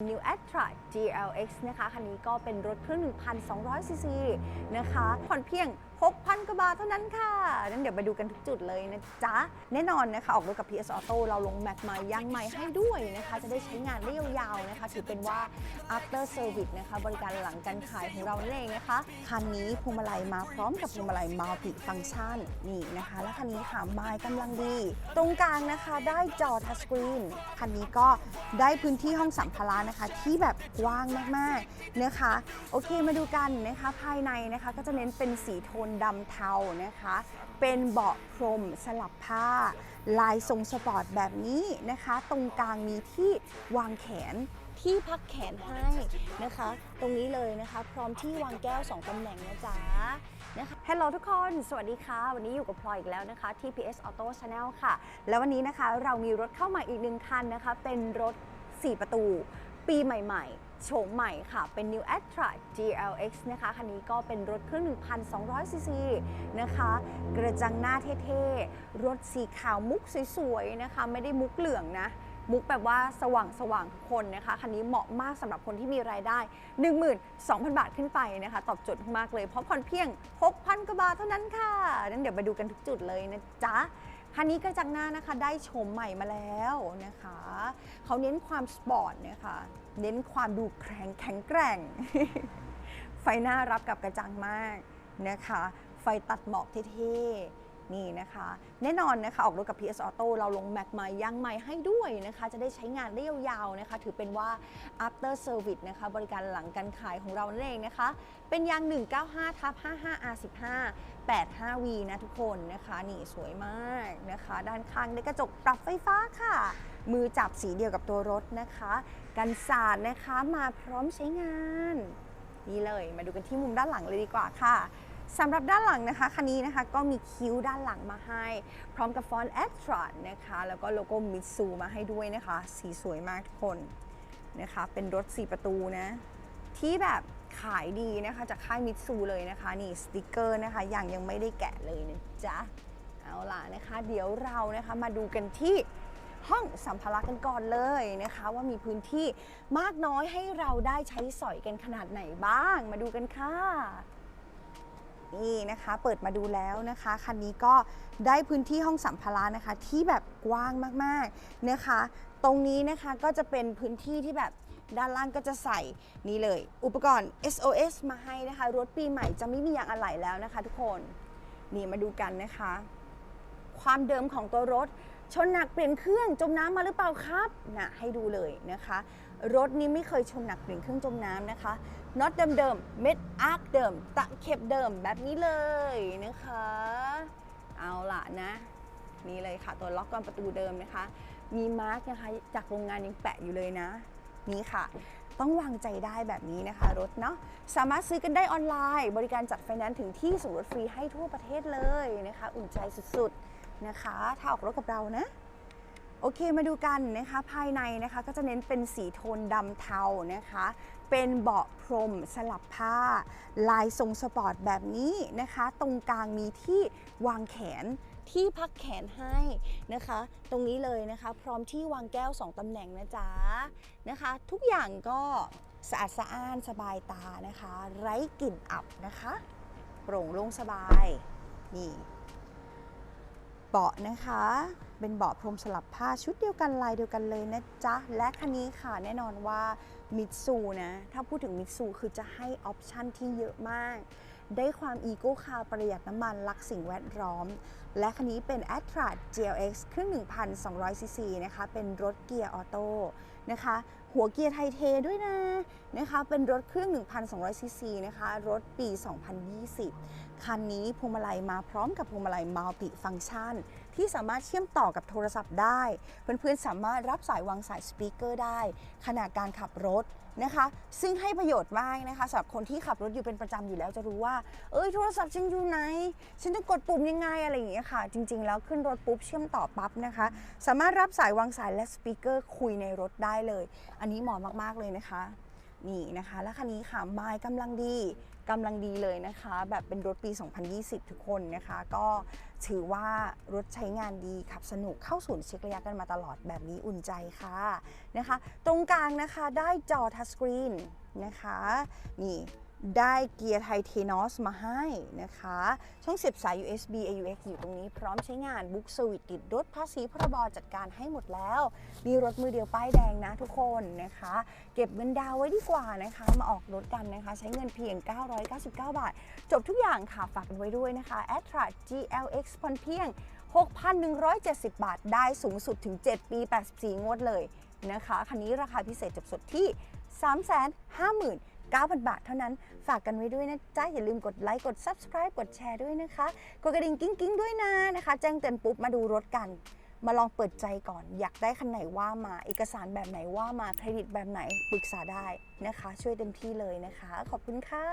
New a t r a GLX นะคะ คันนี้ก็เป็นรถเครื่อง 1,200 ซีซีนะคะ ผ่อนเพียง6,000 กว่าบาทเท่านั้นค่ะนั้นเดี๋ยวไปดูกันทุกจุดเลยนะจ๊ะ แน่นอนนะคะ ออกรถกับ PS Auto เราลงแม็กใหม่ยางใหม่ให้ด้วยนะคะ จะได้ใช้งานได้ยาวๆนะคะ ถือเป็นว่า after service นะคะ บริการหลังการขายของเรานั่นเองนะคะ คันนี้พวงมาลัยมาพร้อมกับพวงมาลัย multi function นี่นะคะ และคันนี้ค่ะไม้กำลังดี ตรงกลางนะคะได้จอทัชสกรีนคันนี้ก็ได้พื้นที่ห้องสัมภาระนะคะ ที่แบบกว้างมากๆนะคะ โอเคมาดูกันนะคะ ภายในนะคะก็จะเน้นเป็นสีโทนดำเทานะคะ เป็นเบาะพรมสลับผ้า ลายทรงสปอร์ตแบบนี้นะคะ ตรงกลางมีที่วางแขนที่พักแขนให้นะคะ ตรงนี้เลยนะคะ พร้อมที่วางแก้ว 2ตำแหน่งนะจ๊ะนะคะฮัลโหลทุกคน สวัสดีค่ะ วันนี้อยู่กับพลอยอีกแล้วนะคะที่ PS Auto Channel ค่ะ แล้ววันนี้นะคะเรามีรถเข้ามาอีกหนึ่งคันนะคะ เป็นรถ 4 ประตู ปีใหม่ ๆ โฉมใหม่ค่ะ เป็น New Astra GLX นะคะ คันนี้ก็เป็นรถเครื่อง 1,200 ซีซีนะคะ กระจังหน้าเท่ๆ รถสีขาวมุกสวยๆ นะคะ ไม่ได้มุกเหลืองนะ มุกแบบว่าสว่างสว่างๆทุกคนนะคะ คันนี้เหมาะมากสำหรับคนที่มีรายได้ 12,000 บาทขึ้นไปนะคะ ตอบโจทย์มากเลย เพราะผ่อนเพียง 6,000 กว่าบาทเท่านั้นค่ะนั้นเดี๋ยวไปดูกันทุกจุดเลยนะจ๊ะ คันนี้กระจังหน้านะคะได้ชมใหม่มาแล้วนะคะเขาเน้นความสปอร์ตนะคะเน้นความดูแข็งแข็งแกร่ง ไฟหน้ารับกับกระจังมากนะคะ ไฟตัดหมอกเท่ๆ นี่นะคะ แน่นอนนะคะออกรถกับ PS Auto เราลงแม็กใหม่ยางใหม่ให้ด้วยนะคะ จะได้ใช้งานได้ยาวๆนะคะ ถือเป็นว่า after service นะคะ บริการหลังการขายของเรานั่นเองนะคะ เป็นยาง 195ทับ55 R15 85V นะทุกคนนะคะ นี่สวยมากนะคะ ด้านข้างได้กระจกปรับไฟฟ้าค่ะ มือจับสีเดียวกับตัวรถนะคะ กันสาดนะคะมาพร้อมใช้งาน นี่เลยมาดูกันที่มุมด้านหลังเลยดีกว่าค่ะ สำหรับด้านหลังนะคะคันนี้นะคะก็มีคิ้วด้านหลังมาให้ พร้อมกับฟอนต์ a t r a นะคะแล้วก็โลโก้มิตซูมาให้ด้วยนะคะ สีสวยมากทุกคนนะคะ เป็นรถ 4 ประตูนะ ที่แบบขายดีนะคะจากค่ายมิตซูเลยนะคะ นี่สติกเกอร์นะคะอยังยังไม่ได้แกะเลยนะจ๊ะ เอาล่ะนะคะ เดี๋ยวเรานะคะมาดูกันที่ห้องสัมภาระกันก่อนเลยนะคะ ว่ามีพื้นที่มากน้อยให้เราได้ใช้สอยกันขนาดไหนบ้าง มาดูกันค่ะ นี่นะคะ เปิดมาดูแล้วนะคะ คันนี้ก็ได้พื้นที่ห้องสัมภาระนะคะ ที่แบบกว้างมากๆนะคะ ตรงนี้นะคะก็จะเป็นพื้นที่ที่แบบด้านล่างก็จะใส่นี่เลย อุปกรณ์ SOS มาให้นะคะ รถปีใหม่จะไม่มียางอะไหล่แล้วนะคะ ทุกคน นี่มาดูกันนะคะ ความเดิมของตัวรถ ชนหนักเปลี่ยนเครื่องจมน้ำมาหรือเปล่าครับนะให้ดูเลยนะคะ รถนี้ไม่เคยชนหนักเปลี่ยนเครื่องจมน้ำนะคะน็อตเดิมๆเม็ดอาร์คเดิม ตะเข็บเดิมแบบนี้เลยนะคะ เอาล่ะนะนี่เลยค่ะ ตัวล็อกกอนประตูเดิมนะคะ มีมาร์กนะคะจากโรงงานยังแปะอยู่เลยนะ นี่ค่ะ ต้องวางใจได้แบบนี้นะคะ รถเนาะสามารถซื้อกันได้ออนไลน์ บริการจัดไฟแนนซ์ถึงที่ส่งรถฟรีให้ทั่วประเทศเลยนะคะ อุ่นใจสุดๆ นะคะ ถ้าออกรถกับเรานะ โอเคมาดูกันนะคะ ภายในนะคะก็จะเน้นเป็นสีโทนดำเทานะคะ เป็นเบาะพรมสลับผ้า ลายทรงสปอร์ตแบบนี้นะคะ ตรงกลางมีที่วางแขนที่พักแขนให้นะคะ ตรงนี้เลยนะคะ พร้อมที่วางแก้ว 2 ตำแหน่งนะจ๊ะนะคะ ทุกอย่างก็สะอาดสะอ้านสบายตานะคะ ไร้กลิ่นอับนะคะ โปร่งโล่งสบายนี่ เบาะนะคะ เป็นเบาะพรมสลับผ้าชุดเดียวกันลายเดียวกันเลยนะจ๊ะ และคันนี้ค่ะแน่นอนว่ามิตซูนะ ถ้าพูดถึงมิตซูคือจะให้ออปชันที่เยอะมาก ได้ความอีโก้คาร์ประหยัดน้ำมันรักสิ่งแวดล้อม และคันนี้เป็น a t r a GLX เครื่อง 1,200 ซีซีนะคะ เป็นรถเกียร์ออโต้นะคะ หัวเกียร์ไทเทด้วยนะนะคะ เป็นรถเครื่อง 1,200 ซีซีนะคะ รถปี 2020 คันนี้พวงมาลัยมาพร้อมกับพวงมาลัยมัลติฟังก์ชัน ที่สามารถเชื่อมต่อกับโทรศัพท์ได้ เพื่อนๆสามารถรับสายวางสายสปีกเกอร์ได้ ขณะการขับรถนะคะ ซึ่งให้ประโยชน์มากนะคะสำหรับคนที่ขับรถอยู่เป็นประจำอยู่แล้วจะรู้ว่า เอ้ยโทรศัพท์ฉันอยู่ไหน ฉันต้องกดปุ่มยังไงอะไรอย่างเงี้ยค่ะ จริง ๆ แล้วขึ้นรถปุ๊บเชื่อมต่อปั๊บนะคะ สามารถรับสายวางสายและสปีกเกอร์คุยในรถได้เลย อันนี้เหมาะมากๆเลยนะคะ นี่นะคะ และคันนี้ค่ะไม้กำลังดีกำลังดีเลยนะคะ แบบเป็นรถปี 2020 ทุกคนนะคะ ก็ถือว่ารถใช้งานดีขับสนุกเข้าศูนย์เช็คระยะกันมาตลอดแบบนี้อุ่นใจค่ะนะคะ ตรงกลางนะคะได้จอทัชสกรีนนะคะ นี่ ได้เกียร์ไทเทนอสมาให้นะคะ ช่องเสียบสาย USB AUX อยู่ตรงนี้พร้อมใช้งานบุ๊กสวิตติดรถภาษีพรบจัดการให้หมดแล้ว มีรถมือเดียวป้ายแดงนะทุกคนนะคะ เก็บเงินดาวไว้ดีกว่านะคะ มาออกรถกันนะคะ ใช้เงินเพียง 999 บาท จบทุกอย่างค่ะ ฝากกันไว้ด้วยนะคะ a t r a GLX ผ่อนเพียง 6,170 บาทได้สูงสุดถึง 7 ปี 84 งวดเลยนะคะ คันนี้ราคาพิเศษจบสดที่ 350,000 9,000 บาทเท่านั้น ฝากกันไว้ด้วยนะจ๊ะ อย่าลืมกดไลค์ กด subscribe กดแชร์ด้วยนะคะ กดกระดิ่งกิ้งกิ้งด้วยนะนะคะ แจ้งเตือนปุ๊บมาดูรถกัน มาลองเปิดใจก่อน อยากได้คันไหนว่ามา เอกสารแบบไหนว่ามา เครดิตแบบไหนปรึกษาได้นะคะ ช่วยเต็มที่เลยนะคะ ขอบคุณค่ะ